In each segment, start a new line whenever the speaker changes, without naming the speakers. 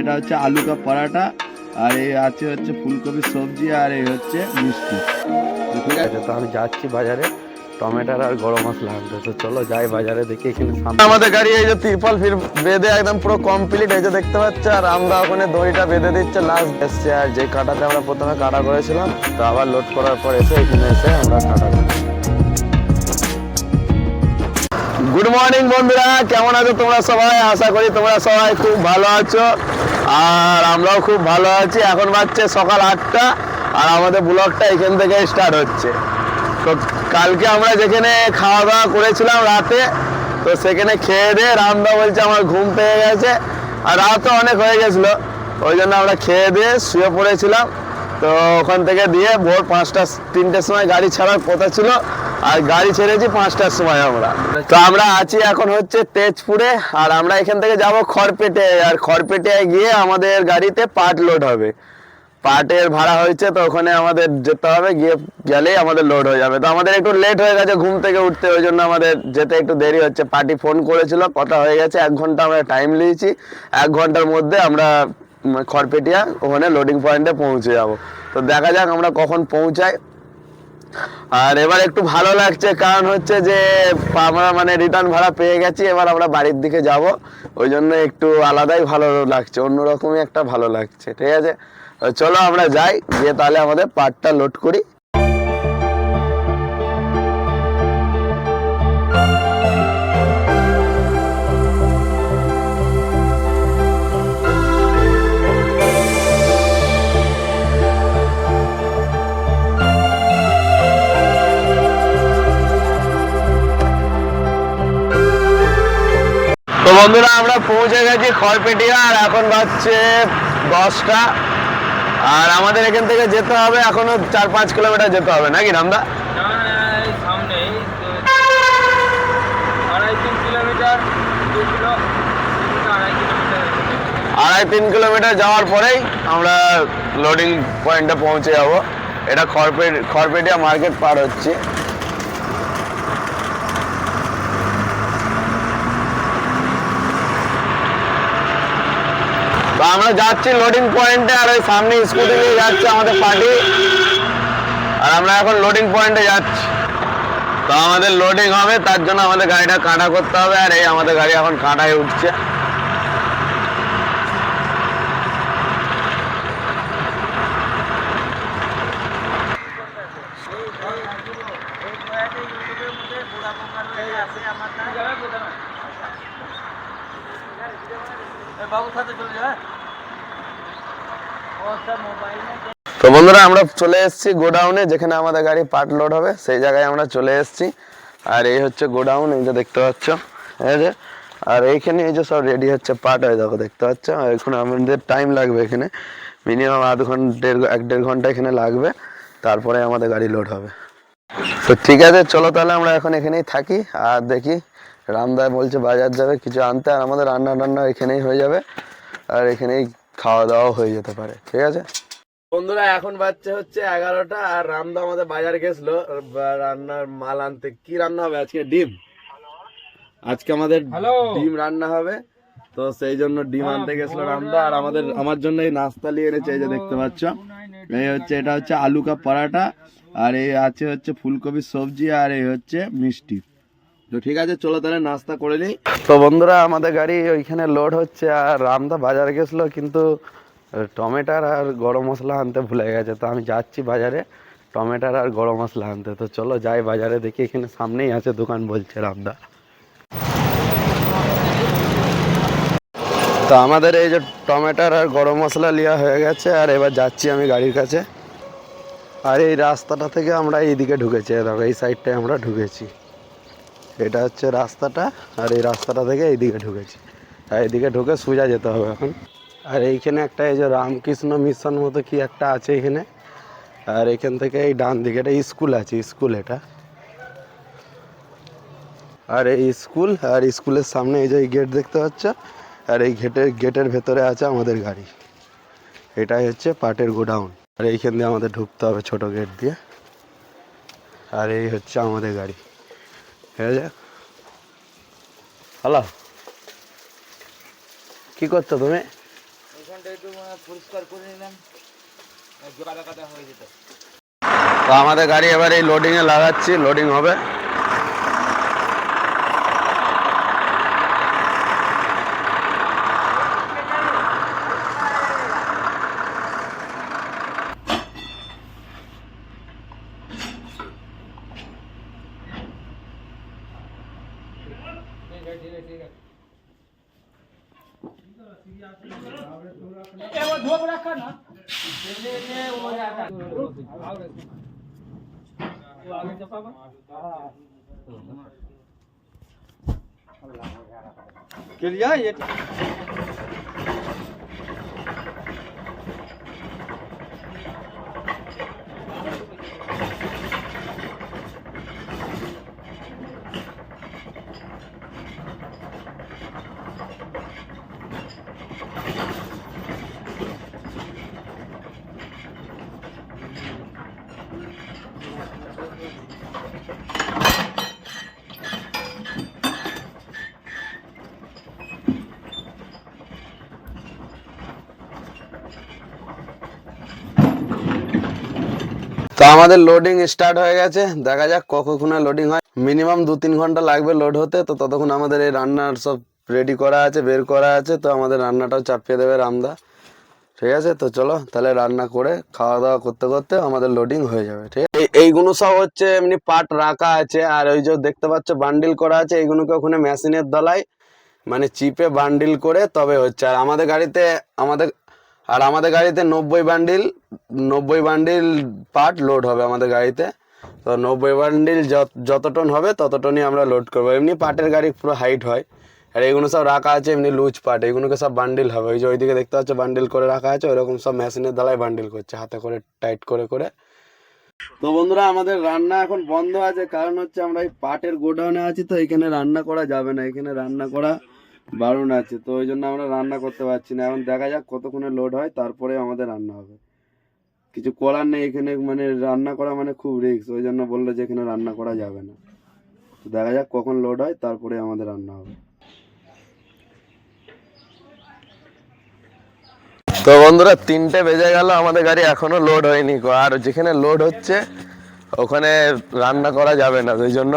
এটা হচ্ছে আলু কা পরাটা আর এই আছে হচ্ছে ফুলকপির সবজি আর এই হচ্ছে মিষ্টি।
ঠিক আছে তো আমি যাচ্ছি বাজারে টমেটোর আর গরম মশলা আনতে। তো চলো যাই বাজারে দেখি এখানে সামনে।
আমাদের গাড়ি এই যে তিরপল ফির বেঁধে একদম পুরো কমপ্লিট এই যে দেখতে পাচ্ছ আর আমরা ওখানে দড়িটা বেঁধে দিচ্ছে লাস্ট এসছে। আর যে কাটাতে আমরা প্রথমে কাটা করেছিলাম তো আবার লোড করার পর এসে এখানে এসে আমরা কাটা করি গুড মর্নিং বন্ধুরা কেমন আছো তোমরা সবাই? আশা করি তোমরা সবাই খুব ভালো আছো। আর আমরাও খুব ভালো আছি। এখন বাজছে সকাল আটটা আর আমাদের ব্লগটা এখান থেকে স্টার্ট হচ্ছে। তো কালকে আমরা যেখানে খাওয়া দাওয়া করেছিলাম রাতে, তো সেখানে খেয়ে দিয়ে রামদা বলছে আমার ঘুম পেয়ে গেছে। আর রাতও অনেক হয়ে গেছিল, ওই জন্য আমরা খেয়ে দিয়ে শুয়ে পড়েছিলাম। তো ওখান থেকে দিয়ে ভোর পাঁচটা, তিনটের সময় গাড়ি ছাড়ার কথা ছিল। আর গাড়ি ছেড়েছি পাঁচটার সময় আমরা। তো আমরা আছি এখন হচ্ছে তেজপুরে, আর আমরা এখান থেকে যাব খড়পেটে, আর খড়পেটে গিয়ে আমাদের গাড়িতে পাট লোড হবে। পাটের ভাড়া হয়েছে তো ওখানে আমাদের যেতে হবে, গিয়ে গেলেই আমাদের লোড হয়ে যাবে। তো আমাদের একটু লেট হয়ে গেছে ঘুম থেকে উঠতে, ওই জন্য আমাদের যেতে একটু দেরি হচ্ছে। পার্টি ফোন করেছিল, কথা হয়ে গেছে, এক ঘণ্টা আমরা টাইম নিয়েছি। এক ঘণ্টার মধ্যে আমরা খড়পেটিয়া ওখানে লোডিং পয়েন্টে পৌঁছে যাব। তো দেখা যাক আমরা কখন পৌঁছাই। আর এবার একটু ভালো লাগছে, কারণ হচ্ছে যে আমরা মানে রিটার্ন ভাড়া পেয়ে গেছি, এবার আমরা বাড়ির দিকে যাব। ওই জন্য একটু আলাদাই ভালো লাগছে, অন্যরকমই একটা ভালো লাগছে, ঠিক আছে? চলো আমরা যাই, গিয়ে তাহলে আমাদের পার্টটা লোড করি। বন্ধুরা আমরা পৌঁছে গেছি খড়পেটিয়া আর এখন বাজছে দশটা। আর আমাদের এখান থেকে যেতে হবে এখনও চার পাঁচ কিলোমিটার যেতে হবে নাকি রামদা?
আড়াই তিন কিলোমিটার
যাওয়ার পরেই আমরা লোডিং পয়েন্টে পৌঁছে যাব। এটা খড়পেট খড়পেটিয়া মার্কেট পার হচ্ছে। তো আমরা যাচ্ছি লোডিং পয়েন্টে আর ওই সামনে স্কুটি নিয়ে যাচ্ছে আমাদের পার্টি আর আমরা এখন লোডিং পয়েন্টে যাচ্ছি। তো আমাদের লোডিং হবে, তার জন্য আমাদের গাড়িটা কাটা করতে হবে, আর এই আমাদের গাড়ি এখন কাঁটায় উঠছে
বাবুর সাথে চলে যা ও সব মোবাইল
তো বন্ধুরা, আমরা চলে এসেছি গোডাউনে, যেখানে আমাদের গাড়ি পার্ট লোড হবে, সেই জায়গায় আমরা চলে এসেছি। আর এই হচ্ছে গোডাউন, এই যে দেখতে পাচ্ছ, এই আর এইখানে এই যে সব রেডি হচ্ছে পার্ট হয়ে, দেখো দেখতে পাচ্ছ। এখন আমাদের টাইম লাগবে এখানে। মিনিমাম আধ ঘণ্টা এক দেড় ঘণ্টা এখানে লাগবে, তারপরে আমাদের গাড়ি লোড হবে। তো ঠিক আছে, চলো তাহলে আমরা এখন এখানেই থাকি, আর দেখি রামদায় বলছে বাজার যাবে, কিছু আনতে, আর আমাদের রান্না টান্না এখানেই হয়ে যাবে, আর এখানেই খাওয়া দাওয়াও হয়ে যেতে পারে, ঠিক আছে? বন্ধুরা এখন বাচ্চা হচ্ছে এগারোটা আর রামদা আমাদের বাজার গেছিল। রান্নার মাল আনতে। কি রান্না হবে আজকে? ডিম? আজকে আমাদের ডিম রান্না হবে। তো সেই জন্য ডিম আনতে গেছিল রামদা। আর আমাদের আমার জন্য এই নাস্তা নিয়ে এনেছে এই যে দেখতে পাচ্ছ। এই হচ্ছে এটা হচ্ছে আলু কা পরাটা। আর এই আছে হচ্ছে ফুলকপির সবজি আর এই হচ্ছে মিষ্টি। তো ঠিক আছে চলো তাহলে নাস্তা করে নিই। তো বন্ধুরা আমাদের গাড়ি ওইখানে লোড হচ্ছে আর রামদা বাজার গেছিল কিন্তু টমেটোর আর গরম মশলা আনতে ভুলে গেছে, তো আমি যাচ্ছি বাজারে, টমেটোর আর গরম মশলা আনতে। তো চলো যাই বাজারে, দেখি এখানে সামনেই আছে দোকান বলছে রামদা। তো আমাদের এই যে টমেটার আর গরম মশলা নেওয়া হয়ে গেছে, আর এবার যাচ্ছি আমি গাড়ির কাছে। আর এই রাস্তাটা থেকে আমরা এইদিকে ঢুকেছি দেখো, এই সাইডটায় আমরা ঢুকেছি। এটা হচ্ছে রাস্তাটা, আর এই রাস্তাটা থেকে এইদিকে ঢুকেছি। আর এইদিকে ঢুকে সোজা যেতে হবে এখন। আর এইখানে একটা এই যে রামকৃষ্ণ মিশন মতো কি একটা আছে এখানে। আর এখান থেকে এই ডান দিকে একটা স্কুল আছে স্কুল এটা। আর এই স্কুল আর স্কুলের সামনে এই যে গেট দেখতে পাচ্ছ? আর এই গেটের গেটের ভেতরে আছে আমাদের গাড়ি। এটাই হচ্ছে পাটের গোডাউন। আর এইখান দিয়ে আমাদের ঢুকতে হবে ছোট গেট দিয়ে। আর এই হচ্ছে আমাদের গাড়ি। ঠিক হ্যালো কি করছ তুমি? আমাদের গাড়ি এবার এই লোডিং এ লাগাচ্ছি লোডিং হবে।
रखा ना ले ले हो जाता
वो आगे चपा हां के लिया ये আমাদের লোডিং স্টার্ট হয়ে গেছে। দেখা যাক কখন লোডিং হয়। মিনিমাম দু তিন ঘণ্টা লাগবে লোড হতে। তো ততক্ষণ আমাদের এই রান্নার সব রেডি করা আছে, বের করা আছে। তো আমাদের রান্নাটাও চাপিয়ে দেবে রামদা। ঠিক আছে? তো চলো, তাহলে রান্না করে খাওয়া দাওয়া করতে করতে আমাদের লোডিং হয়ে যাবে। ঠিক আছে? এইগুলো সব হচ্ছে এমনি পাট রাখা আছে। আর ওই যে দেখতে পাচ্ছ বান্ডিল করা আছে। এইগুলোকে ওখানে মেশিনের দলায় মানে চিপে বান্ডিল করে তবে হচ্ছে। আর আমাদের গাড়িতে, আমাদের আর আমাদের গাড়িতে নব্বই বান্ডিল নব্বই বান্ডিল পার্ট লোড হবে আমাদের গাড়িতে। তো নব্বই বান্ডিল যত টন হবে, তত টনই আমরা লোড করব। এমনি পার্টের গাড়ি পুরো হাইট হয়। আর এগুলো সব রাখা আছে এমনি লুজ পার্ট এগুলোকে সব বান্ডিল হবে। ওই যে ওইদিকে দেখতে পাচ্ছ বান্ডিল করে রাখা আছে, ওইরকম সব মেশিনের দ্বারাই বান্ডিল করছে, হাতে করে টাইট করে করে। তো বন্ধুরা, আমাদের রান্না এখন বন্ধ আছে। কারণ হচ্ছে আমরা এই পাটের গোডাউনে আছি, তো এখানে রান্না করা যাবে না। এখানে রান্না করা বারণ আছে, তো ওই জন্য আমরা রান্না করতে পারছি না। এখন দেখা যাক কতক্ষণে লোড হয়, তারপরে আমাদের রান্না হবে। কিছু করার নেই, এখানে মানে রান্না করা মানে খুব রিস্ক ওই জন্য বলল যে এখানে রান্না করা যাবে না। তো দেখা যাক কখন লোড হয়, তারপরে আমাদের রান্না হবে। তো বন্ধুরা, তিনটে বেজে গেল, আমাদের গাড়ি এখনও লোড হয়নি। আর যেখানে লোড হচ্ছে, ওখানে রান্না করা যাবে না। ওই জন্য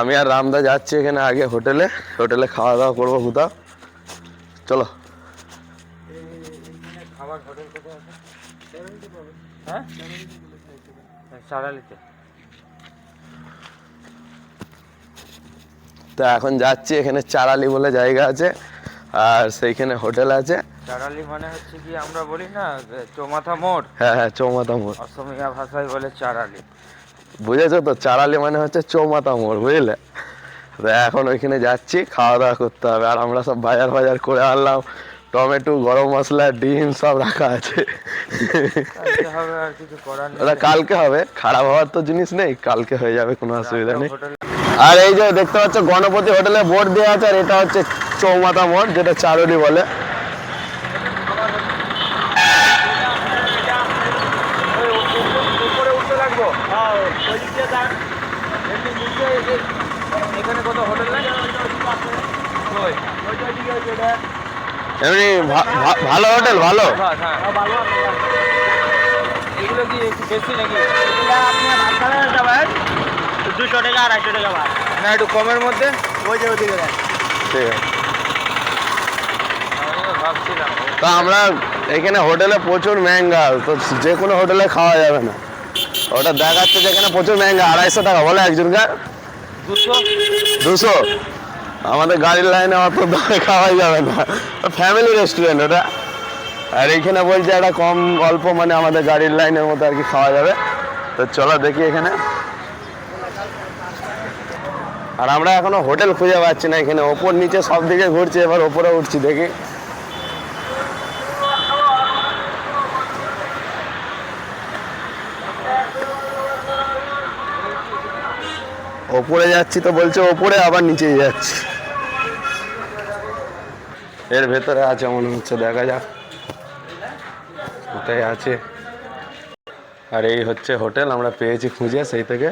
আমি আর রামদা যাচ্ছি এখানে আগে হোটেলে। হোটেলে খাওয়া দাওয়া করব কোথাও চলো। তো এখন যাচ্ছি এখানে চারালি বলে জায়গা আছে আর সেইখানে হোটেল আছে।
চারালি মানে হচ্ছে কি আমরা বলি না চৌমাথা মোড়?
হ্যাঁ হ্যাঁ চৌমাথা মোড়।
অসমিয়া ভাষায় বলে চারালি।
বুঝেছ তো? চারালি মানে হচ্ছে চৌমাথা মোড় বুঝলে? তো এখন ওইখানে যাচ্ছি খাওয়া দাওয়া করতে হবে। আর আমরা সব বাজার বাজার করে আনলাম। টমেটো গরম মশলা ডিম সব রাখা আছে। ওটা কালকে হবে। খারাপ হওয়ার তো জিনিস নেই কালকে হয়ে যাবে কোনো অসুবিধা নেই। আর এই যে দেখতে পাচ্ছ গণপতি হোটেলে বোর্ড দেওয়া আছে আর এটা হচ্ছে চৌমাথা মোড় যেটা চারুলি বলে
উপরে উঠতে লাগবো এমনি নিচে এই- এখানে কত হোটেল নাই কই?
এমনি ভালো হোটেল ভালো।
বাস। এগুলো কি একটু বেশি নাকি?
দুশো টাকা আড়াইশো টাকা ভাড়া।
না একটু কমের মধ্যে?
ওই যে ওদিকে
ঠিক আছে। তো আমরা এখানে হোটেলে প্রচুর মেহঙ্গা তো যে কোনো হোটেলে খাওয়া যাবে না। ওটা দেখাচ্ছে যেখানে প্রচুর মেহঙ্গা আড়াইশো টাকা বলে একজনকার
দুশো?
দুশো? আমাদের গাড়ির লাইনে অত দামে খাওয়াই যাবে না। ফ্যামিলি রেস্টুরেন্ট ওটা। আর এইখানে বলছে একটা কম অল্প মানে আমাদের গাড়ির লাইনের মতো আর কি খাওয়া যাবে। তো চলো দেখি এখানে। আর আমরা এখনও হোটেল খুঁজে পাচ্ছি না এখানে। ওপর নিচে সব দিকে ঘুরছি, এবার ওপরে উঠছি, দেখি। ওপরে যাচ্ছি তো বলছে ওপরে, আবার নিচে যাচ্ছি। এর ভেতরে আছে মনে হচ্ছে, দেখা যাক। কোথায় আছে। আর এই হচ্ছে হোটেল, আমরা পেয়েছি খুঁজে সেই থেকে।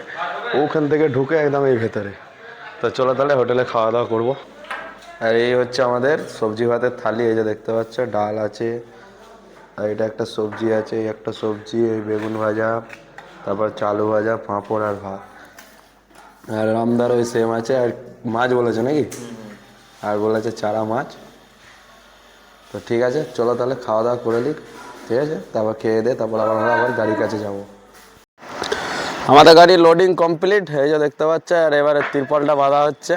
ওখান থেকে ঢুকে একদম এই ভেতরে। তো চলো তাহলে হোটেলে খাওয়া দাওয়া করব। আর এই হচ্ছে আমাদের সবজি ভাতের থালি, এই যে দেখতে পাচ্ছ, ডাল আছে। আর এটা একটা সবজি আছে একটা সবজি, এই বেগুন ভাজা, তারপর চালু ভাজা, পাঁপড় আর ভাত। আর রামদার ওই সেম আছে আর মাছ বলেছে নাকি? আর বলেছে চারা মাছ। তো ঠিক আছে চলো তাহলে খাওয়া দাওয়া করে নিই ঠিক আছে? তারপর খেয়ে দে তারপর আবার আমরা আবার গাড়ির কাছে যাব। আমাদের গাড়ি লোডিং কমপ্লিট এই যে দেখতে পাচ্ছে আর এবারে তিরপলটা বাঁধা হচ্ছে।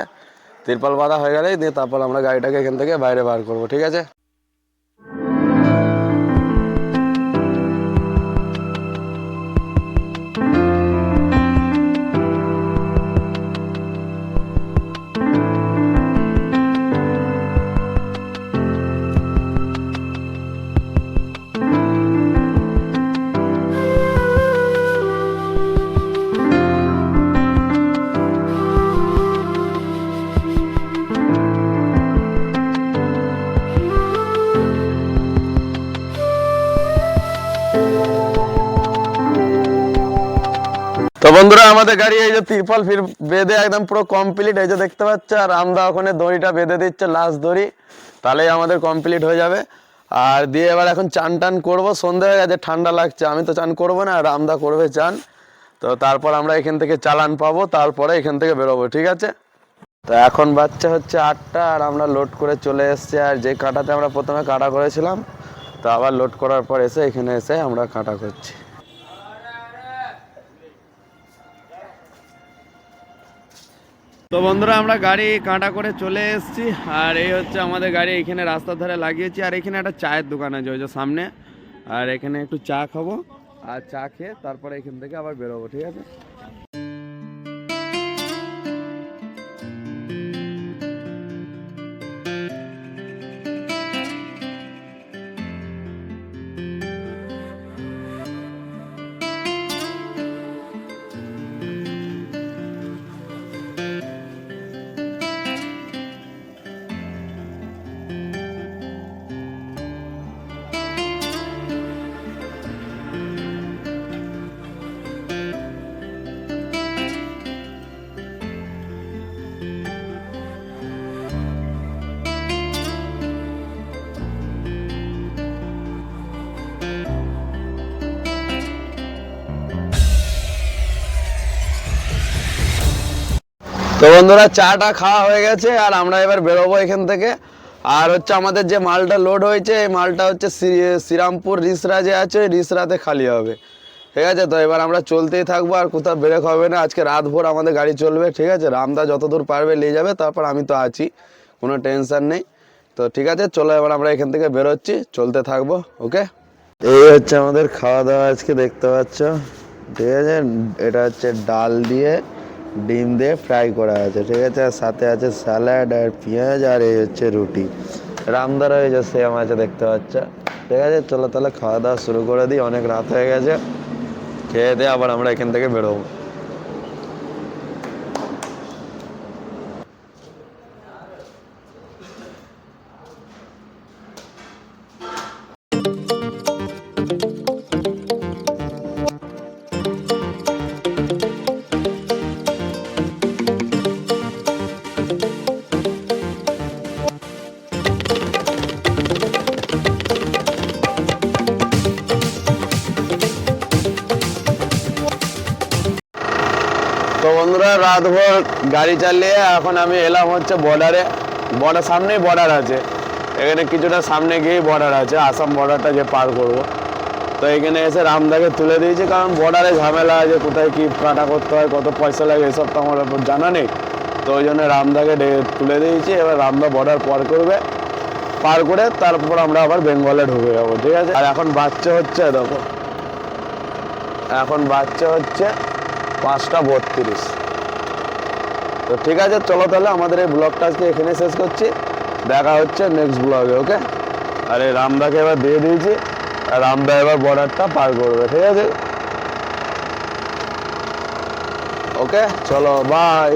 তিরপল বাঁধা হয়ে গেলেই দিয়ে তারপর আমরা গাড়িটাকে এখান থেকে বাইরে বার করব ঠিক আছে? তো বন্ধুরা, আমাদের গাড়ি এই যে তিরপল ফির বেঁধে একদম পুরো কমপ্লিট এই যে দেখতে পাচ্ছ, আর আমরা ওখানে দড়িটা বেঁধে দিচ্ছে লাস্ট দড়ি। তাহলেই আমাদের কমপ্লিট হয়ে যাবে। আর দিয়ে এবার এখন চান টান করব। সন্ধে হয়ে গেছে, ঠান্ডা লাগছে, আমি তো চান করব না রামদা করবে চান। তো তারপর আমরা এখান থেকে চালান পাবো, তারপরে এখান থেকে বেরোবো, ঠিক আছে? তো এখন বাচ্চা হচ্ছে আটটা, আর আমরা লোড করে চলে এসেছি, আর যে কাঁটাতে আমরা প্রথমে কাটা করেছিলাম, তো আবার লোড করার পর এসে এখানে এসে আমরা কাটা করছি।
তো বন্ধুরা, আমরা গাড়ি কাঁটা করে চলে এসেছি। আর এই হচ্ছে আমাদের গাড়ি, এখানে রাস্তার ধারে লাগিয়েছি। আর এখানে একটা চায়ের দোকান আছে, ওই যে সামনে। আর এখানে একটু চা খাব, আর চা খেয়ে তারপরে এখান থেকে আবার বেরোবো, ঠিক আছে?
তো বন্ধুরা, চাটা খাওয়া হয়ে গেছে আর আমরা এবার বেরোবো এখান থেকে। আর হচ্ছে আমাদের যে মালটা লোড হয়েছে, এই মালটা হচ্ছে শ্রী- শ্রীরামপুর রিসরা যে আছে রিসরাতে খালি হবে। ঠিক আছে? তো এবার আমরা চলতেই থাকব, আর কোথাও ব্রেক হবে না। আজকে রাত ভোর আমাদের গাড়ি চলবে, ঠিক আছে? রামদা যতদূর পারবে নিয়ে যাবে, তারপর আমি তো আছি, কোনো টেনশন নেই। তো ঠিক আছে, চলো এবার আমরা এখান থেকে বেরোচ্ছি, চলতে থাকব ওকে এই হচ্ছে আমাদের খাওয়া দাওয়া আজকে, দেখতে পাচ্ছ? ঠিক আছে? এটা হচ্ছে ডাল দিয়ে ডিম দিয়ে ফ্রাই করা আছে ঠিক আছে? আর সাথে আছে স্যালাড আর পেঁয়াজ আর এই হচ্ছে রুটি। রামদার হয়ে যাচ্ছে সেম আছে দেখতে পাচ্ছ। ঠিক আছে, চলো তাহলে খাওয়া দাওয়া শুরু করে দিই, অনেক রাত হয়ে গেছে। খেয়ে দিয়ে আবার আমরা এখান থেকে বেরোবো। তো বন্ধুরা রাত ভোর গাড়ি চালিয়ে এখন আমি এলাম হচ্ছে বর্ডারে। বর্ডার সামনেই বর্ডার আছে। এখানে কিছুটা সামনে গিয়েই বর্ডার আছে। আসাম বর্ডারটা যে পার করব। তো এখানে এসে রামদাকে তুলে দিয়েছি। কারণ বর্ডারে ঝামেলা আছে, কোথায় কি কাটা করতে হয়, কত পয়সা লাগে, এসব তো আমার জানা নেই। তো ওই জন্য রামদাকে তুলে দিয়েছি। এবার রামদা বর্ডার পার করবে। পার করে তারপর আমরা আবার বেঙ্গলে ঢুকে যাব, ঠিক আছে? আর এখন বাচ্চা হচ্ছে, দেখো। এখন বাচ্চা হচ্ছে পাঁচটা বত্রিশ। তো ঠিক আছে, চলো তাহলে আমাদের এই ব্লগটা আজকে এখানে শেষ করছি। দেখা হচ্ছে নেক্সট ব্লগে ওকে আর এই রামদাকে এবার দিয়ে দিয়েছি, আর রামদা এবার বর্ডারটা পার করবে, ঠিক আছে? ওকে চলো বাই